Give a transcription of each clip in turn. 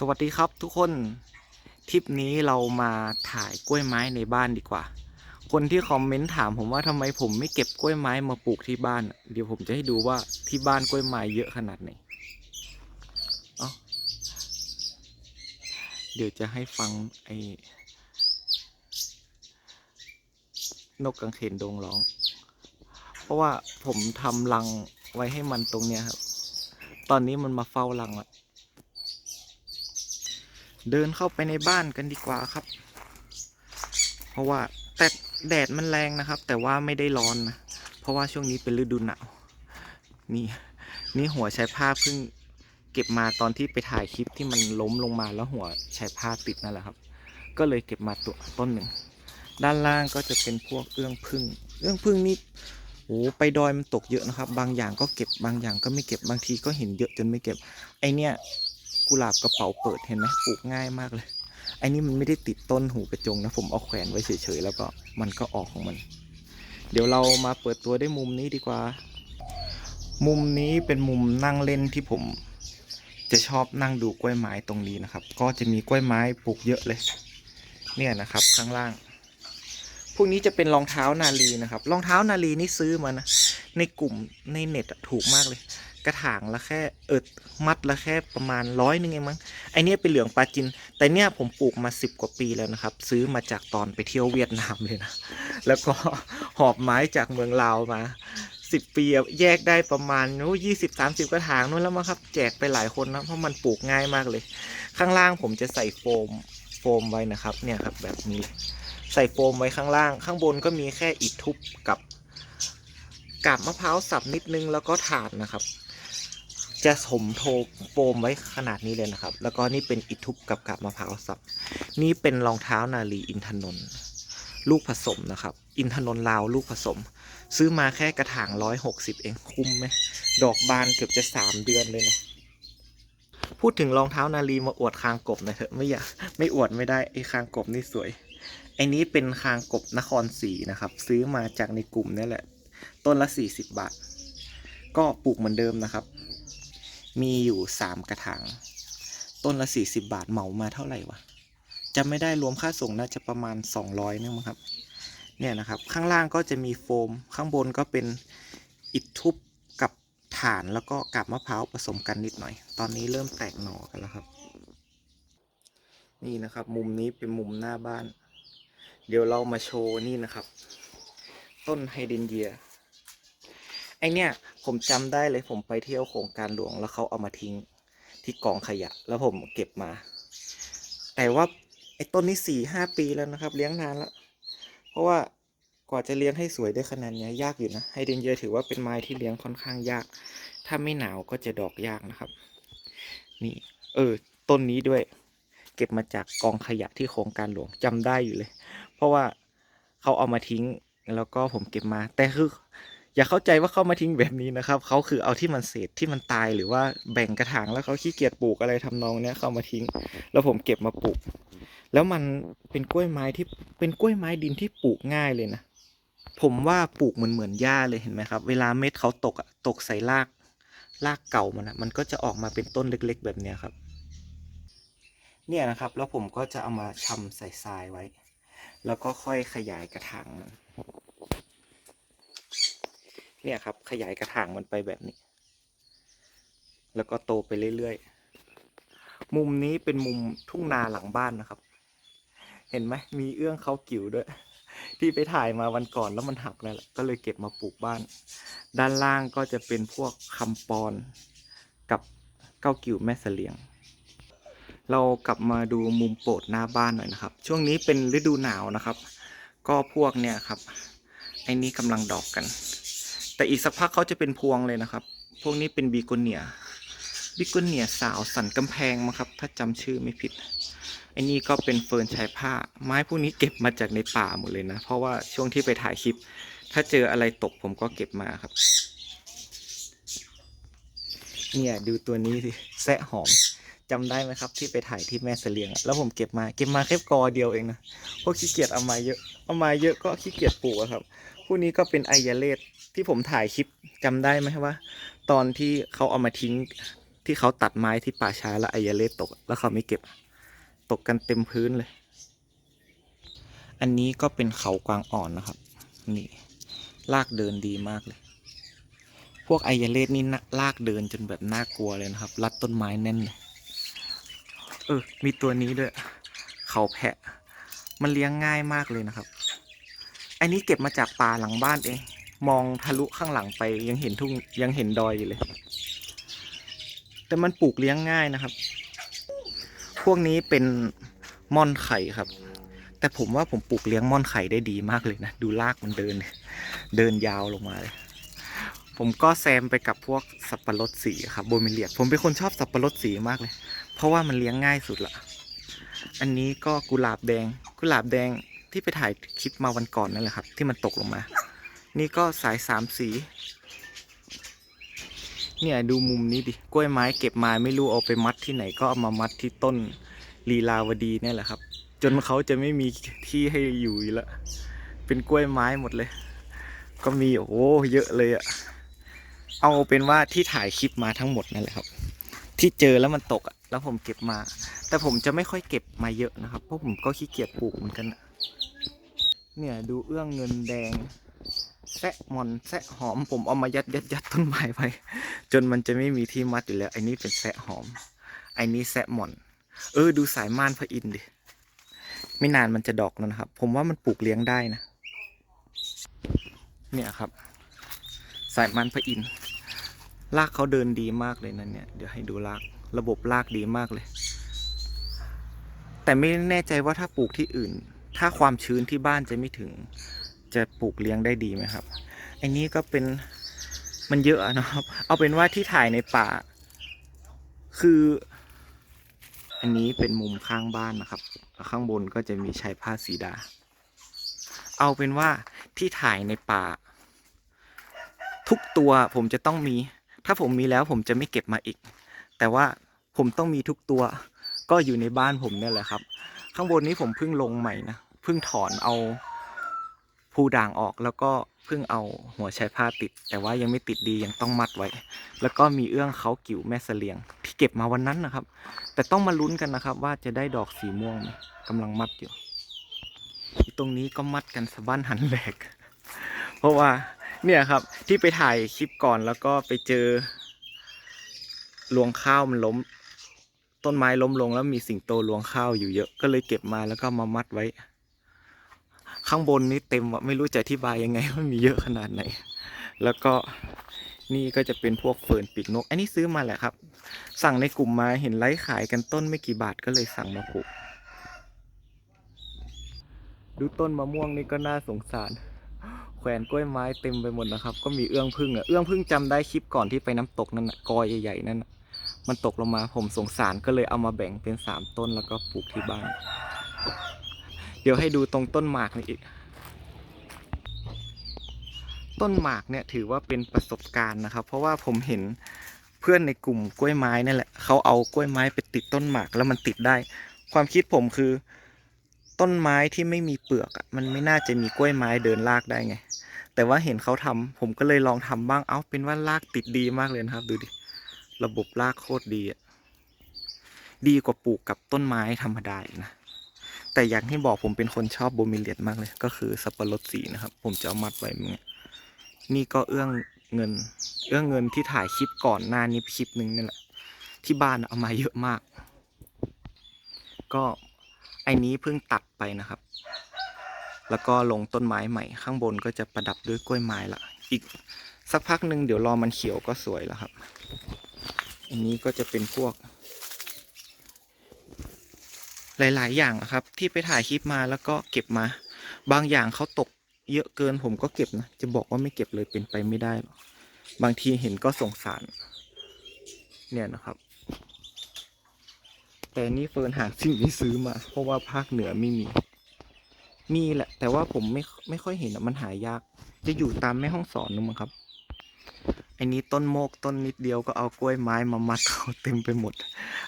สวัสดีครับทุกคนทริปนี้เรามาถ่ายกล้วยไม้ในบ้านดีกว่า คนที่คอมเมนต์ถามผมว่าทำไมผมไม่เก็บกล้วยไม้มาปลูกที่บ้าน เดี๋ยวผมจะให้ดูว่าที่บ้านกล้วยไม้เยอะขนาดไหนเเดี๋ยวจะให้ฟังไอ้นกกังเขนโดงร้อง เพราะว่าผมทำรังไว้ให้มันตรงเนี้ยครับ ตอนนี้มันมาเฝ้ารังละ เดินเข้าไปในบ้านกันดีกว่าครับ เพราะว่าแต่แดดมันแรงนะครับ แต่ว่าไม่ได้ร้อนนะ เพราะว่าช่วงนี้เป็นฤดูหนาว นี่ นี่หัวใช้ผ้าเพิ่งเก็บมาตอนที่ไปถ่ายคลิปที่มันล้มลงมาแล้วหัวใช้ผ้าติดนั่นแหละครับ ก็เลยเก็บมาตัวต้นหนึ่ง ด้านล่างก็จะเป็นพวกเอื้องพึ่ง เอื้องพึ่งนี่โอ้ไปดอยมันตกเยอะนะครับ บางอย่างก็เก็บบางอย่างก็ไม่เก็บบางทีก็เห็นเยอะจนไม่เก็บ ไอเนี้ย กุหลาบกระเป๋าเปิดเห็นไหมปลูกง่ายมากเลยไอ้นี่มันไม่ได้ติดต้นหูกระจงนะผมเอาแขวนไว้เฉยๆแล้วก็มันก็ออกของมัน เดี๋ยวเรามาเปิดตัวได้มุมนี้ดีกว่า มุมนี้เป็นมุมนั่งเล่นที่ผม จะชอบนั่งดูกล้วยไม้ตรงนี้นะครับ ก็จะมีกล้วยไม้ปลูกเยอะเลย เนี่ยนะครับข้างล่าง พวกนี้จะเป็นรองเท้านาลีนะครับรองเท้านาลีนี่ซื้อมานะในกลุ่มในเน็ตถูกมากเลย ระถางละแค่เอิดมัดละแค่ประมาณร้อยนึงเองมั้งไอเนี้ยเป็นเหลืองปลาจิน แต่เนี้ยผมปลูกมาสิบกว่าปีแล้วนะครับ ซื้อมาจากตอนไปเที่ยวเวียดนามเลยนะ แล้วก็หอบไม้จากเมืองลาวมาสิบปีแยกได้ประมาณนู้ยี่สิบสามสิบกระถางนู้นแล้วมั้งครับ แจกไปหลายคนนะเพราะมันปลูกง่ายมากเลย ข้างล่างผมจะใส่โฟมโฟมไว้นะครับ เนี่ยครับแบบนี้ ใส่โฟมไว้ข้างล่าง ข้างบนก็มีแค่อิฐทุบกับกาบมะพร้าวสับนิดนึงแล้วก็ถ่านนะครับ จะสมโทโฟมไว้ขนาดนี้เลยนะครับ แล้วก็นี่เป็นอิฐทุบกับกาบมะพร้าวสับ นี่เป็นรองเท้านาลีอินทนนท์ลูกผสมนะครับ อินทนนท์ลาวลูกผสม ซื้อมาแค่กระถางร้อยหกสิบเองคุ้มไหม ดอกบานเกือบจะสามเดือนเลยนะ พูดถึงรองเท้านาลีมาอวดคางกบน่อยเถอะไม่อยากไม่อวดไม่ได้ไอ้คางกบนี่สวยไอ้นี้เป็นคางกบนครศรีนะครับ ซื้อมาจากในกลุ่มนี่แหละ ต้นละสี่สิบบาท ก็ปลูกเหมือนเดิมนะครับ มีอยู่สามกระถาง ต้นละสี่สิบบาทเหมามาเท่าไหร่วะจำไม่ได้รวมค่าส่งน่าจะประมาณสองร้อยนึงมั้งครับ เนี่ยนะครับ ข้างล่างก็จะมีโฟม ข้างบนก็เป็นอิฐทุบกับถ่านแล้วก็กับมะพร้าวผสมกันนิดหน่อย ตอนนี้เริ่มแตกหน่อกันแล้วครับ นี่นะครับ มุมนี้เป็นมุมหน้าบ้าน เดี๋ยวเรามาโชว์นี่นะครับ ต้นไฮเดรนเยีย ไอเนี่ยผมจำได้เลยผมไปเที่ยวโครงการหลวงแล้วเขาเอามาทิ้งที่กองขยะ แล้วผมเก็บมา แต่ว่าไอต้นนี้สี่ห้าปีแล้วนะครับ เลี้ยงนานแล้ว เพราะว่ากว่าจะเลี้ยงให้สวยได้ขนาดนี้ยยากอยู่นะไฮเดรนเยียถือว่าเป็นไม้ที่เลี้ยงค่อนข้างยาก ถ้าไม่หนาวก็จะดอกยากนะครับ นี่ เออ ต้นนี้ด้วย เก็บมาจากกองขยะที่โครงการหลวงจำได้อยู่เลย เพราะว่าเขาเอามาทิ้งแล้วก็ผมเก็บมา แต่คือ อย่าเข้าใจว่าเขามาทิ้งแบบนี้นะครับเขาคือเอาที่มันเศษที่มันตายหรือว่าแบ่งกระถางแล้วเขาขี้เกียจปลูกอะไรทำนองเนี้ยเขามาทิ้ง แล้วผมเก็บมาปลูก แล้วมันเป็นกล้วยไม้ที่เป็นกล้วยไม้ดินที่ปลูกง่ายเลยนะผมว่าปลูกเหมือนเหมือนหญ้าเลยเห็นไหมครับ เวลาเม็ดเขาตกอะตกใส่รากรากเก่ามันอะมันก็จะออกมาเป็นต้นเล็ก ๆ แบบเนี้ยครับ เนี่ยนะครับ แล้วผมก็จะเอามาชำใส่ทรายไว้ แล้วก็ค่อยขยายกระถางมัน เนี่ยครับ ขยายกระถางมันไปแบบนี้ แล้วก็โตไปเรื่อยๆ มุมนี้เป็นมุมทุ่งนาหลังบ้านนะครับ เห็นไหมมีเอื้องเขากิ่วด้วย ที่ไปถ่ายมาวันก่อนแล้วมันหักแล้วล่ะก็เลยเก็บมาปลูกบ้าน ด้านล่างก็จะเป็นพวกคำปอนกับเก้ากิ่วแม่เสลียง เรากลับมาดูมุมโปรดหน้าบ้านหน่อยนะครับ ช่วงนี้เป็นฤดูหนาวนะครับ ก็พวกเนี่ยครับไอ้นี่กำลังดอกกัน แต่อีกสักพักเขาจะเป็นพวงเลยนะครับ พวกนี้เป็นบีโกเนียบิโกเนียสาวสันกำแพงมั้งครับ ถ้าจำชื่อไม่ผิดอ้นี่ก็เป็นเฟิร์นชายผ้า ไม้พวกนี้เก็บมาจากในป่าหมดเลยนะ เพราะว่าช่วงที่ไปถ่ายคลิป ถ้าเจออะไรตกผมก็เก็บมาครับ เนี่ยดูตัวนี้สิแซะหอมจำได้ไหมครับ ที่ไปถ่ายที่แม่เสลียง แล้วผมเก็บมาเก็บมาแค่กอเดียวเองนะพราะขี้เกียจเอามาเยอะเอามาเยอะก็ขี้เกียจปลูกครับพวกนี้ก็เป็นไอยาเลส ที่ผมถ่ายคลิปจำได้ไหมว่า ตอนที่เขาเอามาทิ้งที่เขาตัดไม้ที่ป่าช้าแล้วไอยาเลสตก แล้วเขาไม่เก็บ ตกกันเต็มพื้นเลย อันนี้ก็เป็นเขากวางอ่อนนะครับ นี่ลากเดินดีมากเลย พวกไอยาเลสนี่นะลากเดินจนแบบน่ากลัวเลยนะครับ รัดต้นไม้แน่นเลยเออ มีตัวนี้ด้วย เขาแพะ มันเลี้ยงง่ายมากเลยนะครับ อันนี้เก็บมาจากป่าหลังบ้านเอง มองทะลุข้างหลังไปยังเห็นทุ่งยังเห็นดอยอยู่เลย แต่มันปลูกเลี้ยงง่ายนะครับ พวกนี้เป็นม่อนไข่ครับ แต่ผมว่าผมปลูกเลี้ยงม่อนไข่ได้ดีมากเลยนะ ดูรากมันเดิน เดินยาวลงมาเลย ผมก็แซมไปกับพวกสับปะรดสีครับโบมิเลียผมเป็นคนชอบสับปะรดสีมากเลย เพราะว่ามันเลี้ยงง่ายสุดละอันนี้ก็กุหลาบแดง กุหลาบแดงที่ไปถ่ายคลิปมาวันก่อนนั่นแหละครับ ที่มันตกลงมา นี่ก็สายสามสี เนี่ยดูมุมนี้ดิ กล้วยไม้เก็บมาไม่รู้เอาไปมัดที่ไหนก็เอามามัดที่ต้นลีลาวดีเนี่ยแหละครับ จนเขาจะไม่มีที่ให้อยู่อีกแล้ว เป็นกล้วยไม้หมดเลย ก็มีโอ้เยอะเลยอะเอาเป็นว่าที่ถ่ายคลิปมาทั้งหมดนั่นแหละครับ ที่เจอแล้วมันตกอะแล้วผมเก็บมา แต่ผมจะไม่ค่อยเก็บมาเยอะนะครับ เพราะผมก็ขี้เกียจปลูกเหมือนกัน เนี่ยดูเอื้องเงินแดง แซะหมอนแซะหอม ผมเอามายัดยัดยัดต้นไม้ไปจนมันจะไม่มีที่มัดอยู่แล้วไอ้นี่เป็นแซะหอมไอ้นี่แซะหมอน เออ ดูสายม่านพระอินทร์ดิไม่นานมันจะดอกแล้วนะครับ ผมว่ามันปลูกเลี้ยงได้นะ เนี่ยครับ สายม่านพระอินทร์รากเขาเดินดีมากเลยนะเนี่ย เดี๋ยวให้ดูรากระบบรากดีมากเลย แต่ไม่แน่ใจว่าถ้าปลูกที่อื่น ถ้าความชื้นที่บ้านจะไม่ถึง จะปลูกเลี้ยงได้ดีไหมครับ อันนี้ก็เป็นมันเยอะนะครับ เอาเป็นว่าที่ถ่ายในป่า คือ อันนี้เป็นมุมข้างบ้านนะครับ ข้างบนก็จะมีชายผ้าสีดา เอาเป็นว่าที่ถ่ายในป่า ทุกตัวผมจะต้องมี ถ้าผมมีแล้วผมจะไม่เก็บมาอีก แต่ว่าผมต้องมีทุกตัว ก็อยู่ในบ้านผมเนี่ยแหละครับ ข้างบนนี้ผมเพิ่งลงใหม่นะ เพิ่งถอนเอา ภูด่างออกแล้วก็เพิ่งเอาหัวใช้ผ้าติด แต่ว่ายังไม่ติดดียังต้องมัดไว้ แล้วก็มีเอื้องเขากิ่วแม่เสลียง ที่เก็บมาวันนั้นนะครับ แต่ต้องมาลุ้นกันนะครับ ว่าจะได้ดอกสีม่วงไหมกำลังมัดอยู่ตรงนี้ก็มัดกันสะบั้นหันแหลก เพราะว่าเนี่ยครับที่ไปถ่ายคลิปก่อนแล้วก็ไปเจอรวงข้าวมันล้ม ต้นไม้ล้มลงแล้วมีสิงโตรวงข้าวอยู่เยอะก็เลยเก็บมาแล้วก็มามัดไว้ ข้างบนนี้เต็มอะไม่รู้จะอธิบายยังไงว่ามีเยอะขนาดไหน แล้วก็นี่ก็จะเป็นพวกเฟิร์นปีกนก อันนี้ซื้อมาแหละครับ สั่งในกลุ่มมาเห็นไลฟ์ขายกันต้นไม่กี่บาทก็เลยสั่งมาปลูกดูต้นมะม่วงนี่ก็น่าสงสาร แขวนกล้วยไม้เต็มไปหมดนะครับ ก็มีเอื้องพึ่งอะเอื้องพึ่งจำได้คลิปก่อนที่ไปน้ำตกนั่นกอใหญ่ๆนั่นมันตกลงมาผมสงสารก็เลยเอามาแบ่งเป็นสามต้นแล้วก็ปลูกที่บ้าน เดี๋ยวให้ดูตรงต้นหมากนี่อีก ต้นหมากเนี่ยถือว่าเป็นประสบการณ์นะครับ เพราะว่าผมเห็นเพื่อนในกลุ่มกล้วยไม้นั่แหละเขาเอากล้วยไม้ไปติดต้นหมากแล้วมันติดได้ ความคิดผมคือ ต้นไม้ที่ไม่มีเปลือกมันไม่น่าจะมีกล้วยไม้เดินลากได้ไง แต่ว่าเห็นเขาทำผมก็เลยลองทำบ้างเอ้าเป็นว่าลากติดดีมากเลยนะครับ ดูดิระบบลากโคตรดีอะดีกว่าปลูกกับต้นไม้ธรรมดาอีกนะ แต่อย่างที่บอกผมเป็นคนชอบโบมิเลียดมากเลย ก็คือสับปะรดสีนะครับ ผมจะเอามัดไว้เงี้ยนี่ก็เอื้องเงิน เอื้องเงินที่ถ่ายคลิปก่อนหน้านี้คลิปนึงนี่แหละที่บ้านเอามาเยอะมาก ก็ไอ้นี้เพิ่งตัดไปนะครับ แล้วก็ลงต้นไม้ใหม่ ข้างบนก็จะประดับด้วยกล้วยไม้ละอีกสักพักหนึ่งเดี๋ยวรอมันเขียวก็สวยแล้วครับ อันนี้ก็จะเป็นพวก หลาย ๆ อย่างครับ ที่ไปถ่ายคลิปมาแล้วก็เก็บมา บางอย่างเขาตกเยอะเกินผมก็เก็บนะ จะบอกว่าไม่เก็บเลยเป็นไปไม่ได้หรอกบางทีเห็นก็สงสาร เนี่ยนะครับ แต่นี่เฟิร์นหาสิ่งที่ซื้อมา เพราะว่าภาคเหนือไม่มี มีแหละ แต่ว่าผมไม่ไม่ค่อยเห็นอะมันหายาก จะอยู่ตามแม่ห้องสอนนึงมั้งครับ อันนี้ต้นโมกต้นนิดเดียวก็เอากล้วยไม้มามัดเขาเต็มไปหมด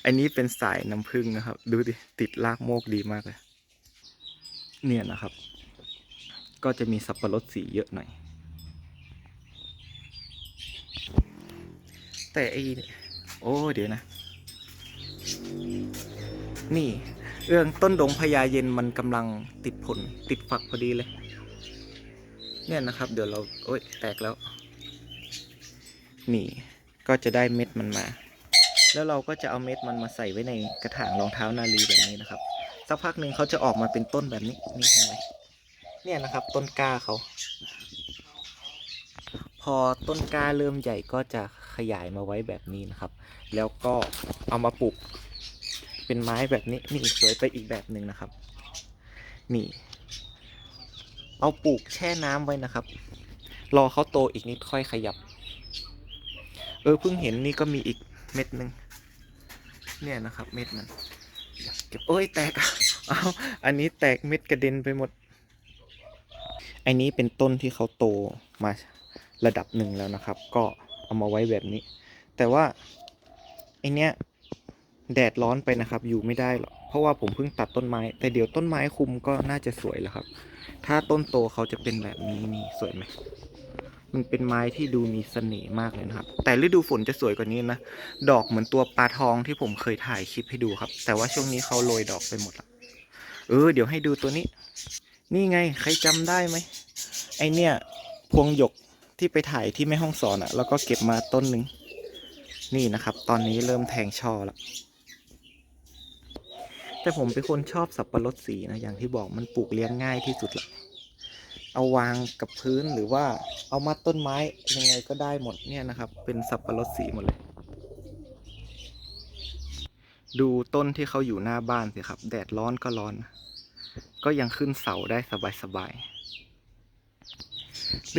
อันนี้เป็นสายน้ำผึ้งนะครับ ดูดิติดรากโมกดีมากเลย เนี่ยนะครับ ก็จะมีสับปะรดสีเยอะหน่อย แต่ไอ้โอ้เดี๋ยวนะ นี่ เรื่องต้นดงพญาเย็นมันกำลังติดผลติดฝักพอดีเลย เนี่ยนะครับ เดี๋ยวเราโอ้ยแตกแล้ว นี่ก็จะได้เม็ดมันมา แล้วเราก็จะเอาเม็ดมันมาใส่ไว้ในกระถางรองเท้านาลีแบบนี้นะครับ สักพักหนึ่งเขาจะออกมาเป็นต้นแบบนี้นี่เห็นไหมเนี่ยนะครับ ต้นกล้าเขา พอต้นกล้าเริ่มใหญ่ก็จะขยายมาไว้แบบนี้นะครับ แล้วก็เอามาปลูกเป็นไม้แบบนี้นี่สวยไปอีกแบบหนึ่งนะครับ นี่ เอาปลูกแช่น้ำไว้นะครับ รอเขาโตอีกนิดค่อยขยับ เออเพิ่งเห็นนี่ก็มีอีกเม็ดหนึ่งเนี่ยนะครับ เม็ดมันเก็บโอ้ยแตกเอาอันนี้แตกเม็ดกระเด็นไปหมด อันนี้เป็นต้นที่เขาโตมาระดับหนึ่งแล้วนะครับ ก็เอามาไว้แบบนี้ แต่ว่าไอเนี้ยแดดร้อนไปนะครับ อยู่ไม่ได้หรอกเพราะว่าผมเพิ่งตัดต้นไม้ แต่เดี๋ยวต้นไม้คุมก็น่าจะสวยแล้วครับ ถ้าต้นโตเขาจะเป็นแบบนี้นี่สวยไหม มันเป็นไม้ที่ดูมีเสน่ห์มากเลยนะครับ แต่ฤดูฝนจะสวยกว่านี้นะ ดอกเหมือนตัวปลาทองที่ผมเคยถ่ายคลิปให้ดูครับ แต่ว่าช่วงนี้เขาโรยดอกไปหมดละเออ เดี๋ยวให้ดูตัวนี้ นี่ไง ใครจำได้ไหม ไอเนี่ย พวงหยกที่ไปถ่ายที่แม่ห้องสอนอะ่ะ แล้วก็เก็บมาต้นหนึ่ง นี่นะครับ ตอนนี้เริ่มแทงช่อแล้วแต่ผมเป็นคนชอบสับปะรดสีนะ อย่างที่บอกมันปลูกเลี้ยงง่ายที่สุดละ เอาวางกับพื้นหรือว่าเอามัดต้นไม้ยังไงก็ได้หมดเนี่ยนะครับ เป็นสับปะรดสีหมดเลย ดูต้นที่เขาอยู่หน้าบ้านสิครับ แดดร้อนก็ร้อน ก็ยังขึ้นเสาได้สบายๆ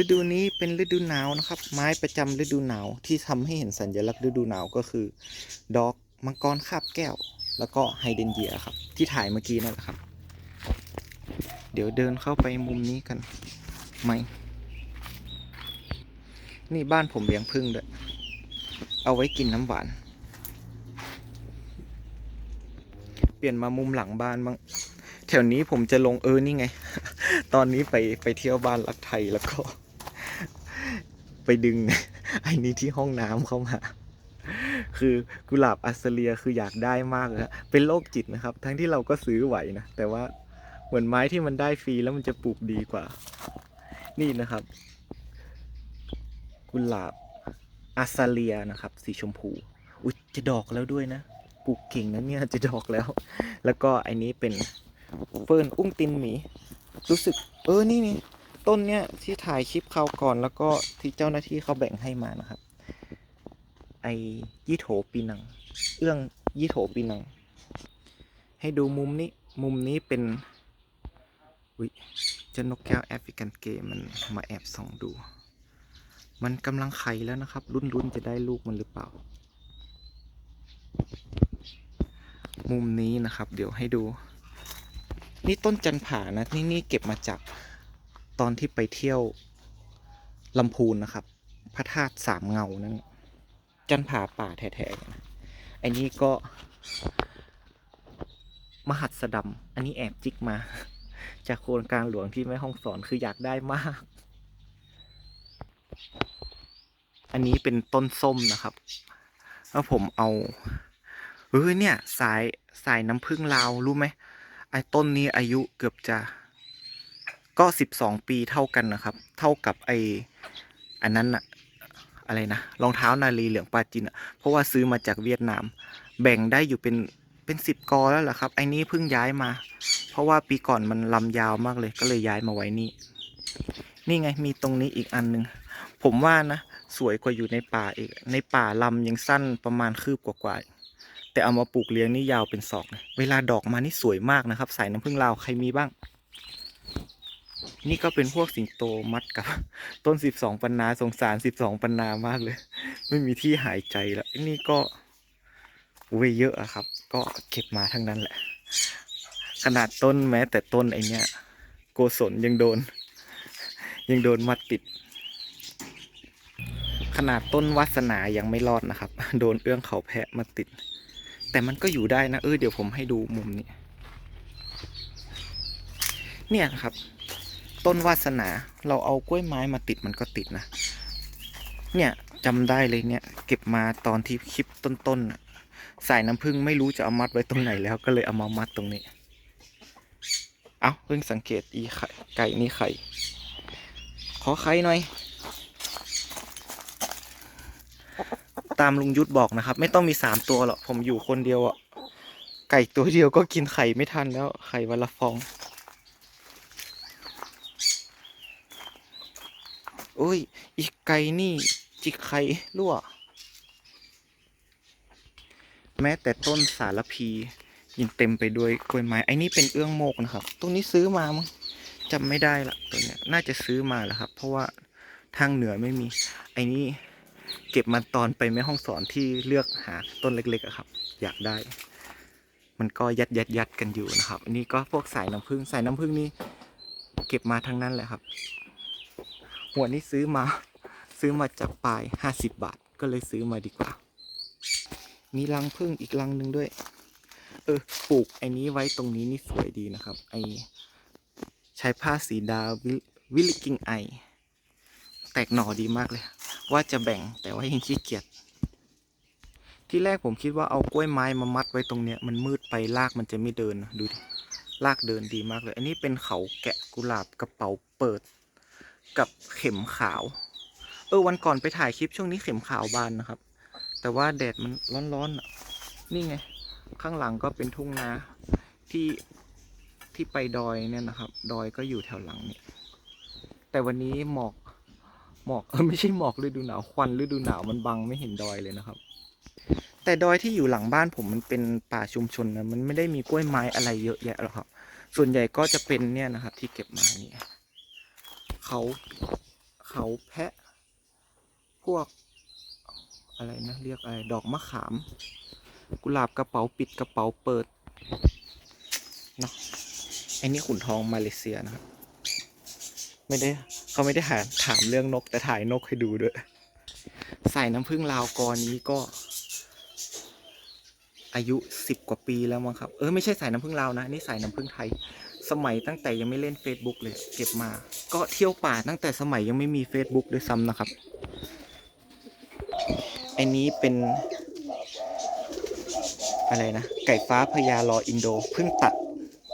ฤดูนี้เป็นฤดูหนาวนะครับ ไม้ประจำฤดูหนาวที่ทำให้เห็นสัญลักษณ์ฤดูหนาวก็คือ ดอกมังกรคาบแก้ว แล้วก็ไฮเดนเยียครับ ที่ถ่ายเมื่อกี้นั่นแหละครับ เดี๋ยวเดินเข้าไปมุมนี้กันไหม นี่บ้านผมเลี้ยงพึ่งด้วย เอาไว้กินน้ำหวาน เปลี่ยนมามุมหลังบ้านบ้าง แถวนี้ผมจะลงเออนี่ไง ตอนนี้ไปไปเที่ยวบ้านรักไทยแล้วก็ ไปดึงไอ้นี้ที่ห้องน้ำเข้ามาคือกุหลาบอัสเซเลียคืออยากได้มากเลยฮะเป็นโรคจิตนะครับ ทั้งที่เราก็ซื้อไหวนะ แต่ว่า เหมือนไม้ที่มันได้ฟรีแล้วมันจะปลูกดีกว่า นี่นะครับ กุหลาบอัสซาเลียนะครับ สีชมพู อุ๊ยจะดอกแล้วด้วยนะ ปลูกเก่งนะเนี่ยจะดอกแล้ว แล้วก็อันนี้เป็นเฟิร์นอุ้งตินหมี รู้สึก เออนี่นี่ต้นเนี้ยที่ถ่ายคลิปเขาก่อนแล้วก็ที่เจ้าหน้าที่เขาแบ่งให้มานะครับ ไอยี่โถปีนัง เอื้องยี่โถปีนัง ให้ดูมุมนี้ มุมนี้เป็น อุ๊ยเจ้านกแก้วแอฟริกันเกย์มันมาแอบส่องดู มันกำลังไข่แล้วนะครับรุ่นรุ่นๆจะได้ลูกมันหรือเปล่า มุมนี้นะครับ เดี๋ยวให้ดู นี่ต้นจันผานะนี่นี่เก็บมาจากตอนที่ไปเที่ยวลำพูนนะครับ พระธาตุสามเงานั่นจันผาป่าแท้ๆนะอันนี้ก็มหัสดำอันนี้แอบจิกมา จากโครงการหลวงที่แม่ห้องสอนคืออยากได้มาก อันนี้เป็นต้นส้มนะครับแล้วผมเอาเฮ้ยเนี่ย สายสายน้ำผึ้งลาวรู้ไหมไอ้ต้นนี้อายุเกือบจะก็สิบสองปีเท่ากันนะครับ เท่ากับไอ้อันนั้นอะอะไรนะรองเท้านาลีเหลืองปาจินอะเพราะว่าซื้อมาจากเวียดนาม แบ่งได้อยู่เป็น เป็นสิบกอแล้วแหละครับไอ้นี้เพิ่งย้ายมา เพราะว่าปีก่อนมันลำยาวมากเลยก็เลยย้ายมาไว้นี่ นี่ไงมีตรงนี้อีกอันหนึ่งผมว่านะ สวยกว่าอยู่ในป่าอีก ในป่าลำยังสั้นประมาณคืบกว่าๆแต่เอามาปลูกเลี้ยงนี่ยาวเป็นศอกเลยเวลาดอกมานี่สวยมากนะครับ สายน้ำผึ้งลาวใครมีบ้าง นี่ก็เป็นพวกสิงโตมัดกับ ต้นสิบสองปันนาสงสารสิบสองปันนามากเลย ไม่มีที่หายใจแล้วนี่ก็เวเยอะอะครับ ก็เก็บมาทั้งนั้นแหละ ขนาดต้นแม้แต่ต้นไอเนี้ย โกศลยังโดน ยังโดนมัดติด ขนาดต้นวัสนายังไม่รอดนะครับ โดนเอื้องเขาแพะมาติด แต่มันก็อยู่ได้นะเออเดี๋ยวผมให้ดูมุมนี้ เนี่ยครับ ต้นวาสนาเราเอากล้วยไม้มาติดมันก็ติดนะ เนี่ยจำได้เลยเนี่ย เก็บมาตอนที่คลิปต้นๆน่ะ สายน้ำผึ้งไม่รู้จะเอามัดไว้ตรงไหนแล้วก็เลยเอามามัดตรงนี้ เอาเพิ่งสังเกตอีไข่ไก่นี่ไข่ ขอไข่หน่อย ตามลุงยุทธบอกนะครับ ไม่ต้องมีสามตัวหรอกผมอยู่คนเดียวอะไก่ตัวเดียวก็กินไข่ไม่ทันแล้ว ไข่วันละฟองโอ้ย อีกไก่นี่จิกไข่รั่ว แม้แต่ต้นสารพียังเต็มไปด้วยกล้วยไม้ไอ้นี่เป็นเอื้องโมกนะครับ ตรงนี้ซื้อมามั้งจำไม่ได้ละตัวเนี้ยน่าจะซื้อมาแหละครับ เพราะว่าทางเหนือไม่มี ไอ้นี่เก็บมาตอนไปแม่ห้องสอนที่เลือกหาต้นเล็กๆอะครับ อยากได้ มันก็ยัดยัดยัดกันอยู่นะครับ อันนี้ก็พวกสายน้ำผึ้งสายน้ำผึ้งนี่เก็บมาทั้งนั้นแหละครับ หัวนี้ซื้อมาซื้อมาจากปลายห้าสิบบาทก็เลยซื้อมาดีกว่า มีรังผึ้งอีกรังหนึ่งด้วย เออปลูกไอ้นี้ไว้ตรงนี้นี่สวยดีนะครับ ไอใช้ผ้าสีดาววิลิกิงไอ แตกหน่อดีมากเลย ว่าจะแบ่งแต่ว่ายังขี้เกียจที่แรกผมคิดว่าเอากล้วยไม้มามัดไว้ตรงเนี้ยมันมืดไปลากมันจะไม่เดินนะดูดิลากเดินดีมากเลย อันนี้เป็นเขาแกะกุหลาบกระเป๋าเปิด กับเข็มขาว เออวันก่อนไปถ่ายคลิปช่วงนี้เข็มขาวบานนะครับ แต่ว่าแดดมันร้อนๆนี่ไง ข้างหลังก็เป็นทุ่งนาที่ที่ไปดอยเนี่ยนะครับ ดอยก็อยู่แถวหลังเนี่ยแต่วันนี้หมอกหมอกเออไม่ใช่หมอกฤดูหนาวควันฤดูหนาวมันบังไม่เห็นดอยเลยนะครับ แต่ดอยที่อยู่หลังบ้านผมมันเป็นป่าชุมชนนะมันไม่ได้มีกล้วยไม้อะไรเยอะแยะหรอกครับ ส่วนใหญ่ก็จะเป็นเนี่ยนะครับ ที่เก็บมาเนี่ยเขาเขาแพะพวก อะไรนะ เรียกอะไร ดอกมะขาม กุหลาบกระเป๋าปิดกระเป๋าเปิดเนาะไอ้นี่ขุนทองมาเลเซียนะครับ ไม่ได้เขาไม่ได้ถามถามเรื่องนก แต่ถ่ายนกให้ดูด้วย ใสายน้ำผึ้งลาวกอนี้ก็ อายุสิบกว่าปีแล้วมั้งครับ เออไม่ใช่สายน้ำผึ้งลาวนะ นี่สายน้ำผึ้งไทย สมัยตั้งแต่ยังไม่เล่น Facebook เลย เก็บมา ก็เที่ยวป่าตั้งแต่สมัยยังไม่มี Facebook ด้วยซ้ำนะครับ อ้นี้เป็นอะไรนะ ไก่ฟ้าพญาลออินโดเพิ่งตัด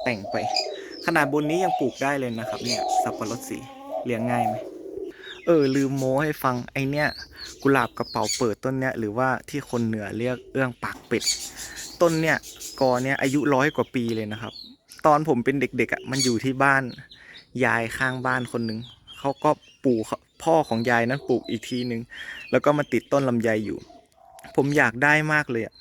แต่งไป ขนาดบนนี้ยังปลูกได้เลยนะครับ เนี่ยสับปะรดสีเลี้ยงง่ายไหมเออลืมโม้ให้ฟังไอเนี่ยกุหลาบกระเป๋าเปิดต้นเนี้ยหรือว่าที่คนเหนือเรียกเอื้องปากเป็ดต้นเนี่ยกอเนี่ยอายุร้อยกว่าปีเลยนะครับ ตอนผมเป็นเด็กๆอะมันอยู่ที่บ้านยายข้างบ้านคนหนึ่งเขาก็ปลูก พ่อของยายนั้นปลูกอีกทีหนึ่งแล้วก็มาติดต้นลำไยอยู่ ผมอยากได้มากเลยอะ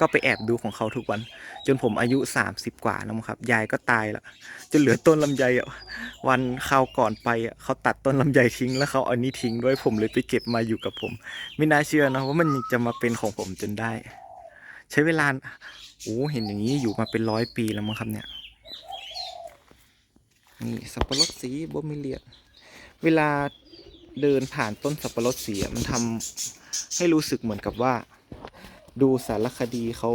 ก็ไปแอบดูของเขาทุกวัน จนผมอายุ 30 กว่าแล้วครับ ยายก็ตายละจนเหลือต้นลำไยอะวันคราวก่อนไปอะเขาตัดต้นลำไยทิ้ง แล้วเขาเอานี้ทิ้งด้วยผมเลยไปเก็บมาอยู่กับผม ไม่น่าเชื่อนะว่ามันจะมาเป็นของผมจนได้ ใช้เวลาโอ้เห็นอย่างนี้อยู่มาเป็นร้อยปีแล้วมั้งครับเนี่ยนี่สับปะรดสีโบมิเลียเวลา เดินผ่านต้นสับปะรดสีมันทำให้รู้สึกเหมือนกับว่า ดูสารคดีเขา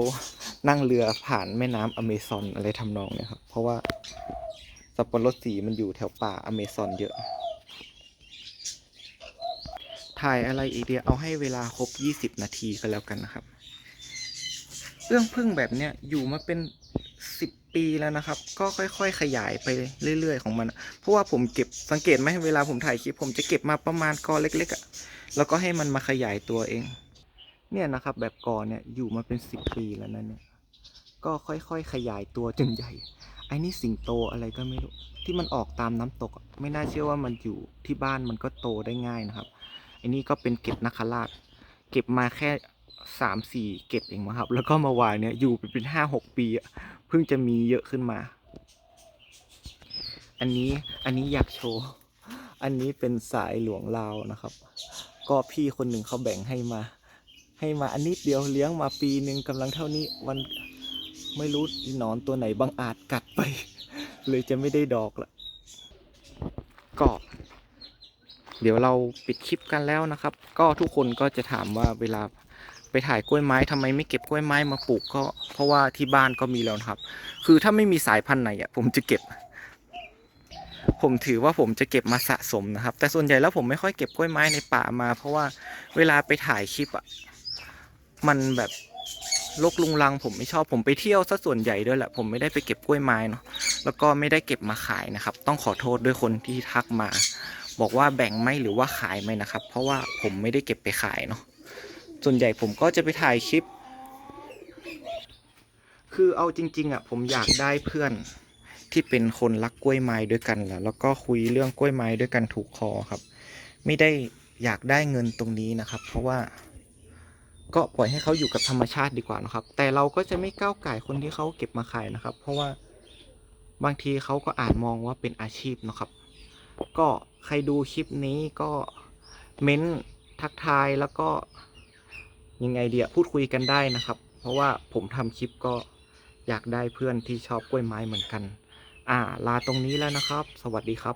นั่งเรือผ่านแม่น้ำอเมซอนอะไรทำนองเนี่ยครับ เพราะว่าสับปะรดสีมันอยู่แถวป่าอเมซอนเยอะ ถ่ายอะไรอีกเดียวเอาให้เวลาครบ 20 นาทีก็แล้วกันนะครับ เรื่องพึ่งแบบเนี้ยอยู่มาเป็น10ปีแล้วนะครับ ก็ค่อย ๆ ขยายไปเรื่อย ๆ ของมัน เพราะว่าผมเก็บสังเกตไหมเวลาผมถ่ายคลิปผมจะเก็บมาประมาณกอเล็กๆอะ่ะแล้วก็ให้มันมาขยายตัวเอง เนี่ยนะครับ แบบกอเนี่ยอยู่มาเป็น10ปีแล้วนะเนี่ยก็ค่อย ๆ ขยายตัวจนใหญ่ไอ้นี่สิงโตอะไรก็ไม่รู้ที่มันออกตามน้ำตก ไม่น่าเชื่อว่ามันอยู่ที่บ้านมันก็โตได้ง่ายนะครับไอ้นี่ก็เป็นเกล็ดนักขราชเก็บมาแค่ สามสี่เกล็ดเองมั้งครับ แล้วก็มาวางเนี่ยอยู่ไปเป็นห้าหกปีเพิ่งจะมีเยอะขึ้นมา อันนี้อันนี้อยากโชว์ อันนี้เป็นสายหลวงลาวนะครับ ก็พี่คนหนึ่งเขาแบ่งให้มา ให้มาอันนี้เดียวเลี้ยงมาปีหนึ่งกำลังเท่านี้วันไม่รู้หนอนตัวไหนบางอาจกัดไป เลยจะไม่ได้ดอกละก็เดี๋ยวเราปิดคลิปกันแล้วนะครับ ก็ทุกคนก็จะถามว่าเวลา ไปถ่ายกล้วยไม้ทำไมไม่เก็บกล้วยไม้มาปลูกก็เพราะว่าที่บ้านก็มีแล้วนะครับ คือถ้าไม่มีสายพันธุ์ไหนอะผมจะเก็บ ผมถือว่าผมจะเก็บมาสะสมนะครับ แต่ส่วนใหญ่แล้วผมไม่ค่อยเก็บกล้วยไม้ในป่ามา เพราะว่าเวลาไปถ่ายคลิปอะมันแบบลกลุงลังผมไม่ชอบผมไปเที่ยวซะส่วนใหญ่ด้วยแหละผมไม่ได้ไปเก็บกล้วยไม้เนาะแล้วก็ไม่ได้เก็บมาขายนะครับ ต้องขอโทษด้วยคนที่ทักมา บอกว่าแบ่งไหมหรือว่าขายไหมนะครับ เพราะว่าผมไม่ได้เก็บไปขายเนาะ ส่วนใหญ่ผมก็จะไปถ่ายคลิป คือเอาจริง ๆอะผมอยากได้เพื่อนที่เป็นคนรักกล้วยไม้ด้วยกันแหละแล้วก็คุยเรื่องกล้วยไม้ด้วยกันถูกคอครับ ไม่ได้อยากได้เงินตรงนี้นะครับ เพราะว่า ก็ปล่อยให้เขาอยู่กับธรรมชาติดีกว่านะครับ แต่เราก็จะไม่ก้าวไก่คนที่เขาเก็บมาขายนะครับ เพราะว่าบางทีเขาก็อาจมองว่าเป็นอาชีพนะครับ ก็ใครดูคลิปนี้ก็เม้นทักทายแล้วก็ ยังไงเดียพูดคุยกันได้นะครับ เพราะว่าผมทำคลิปก็อยากได้เพื่อนที่ชอบกล้วยไม้เหมือนกัน อ่า ลาตรงนี้แล้วนะครับ สวัสดีครับ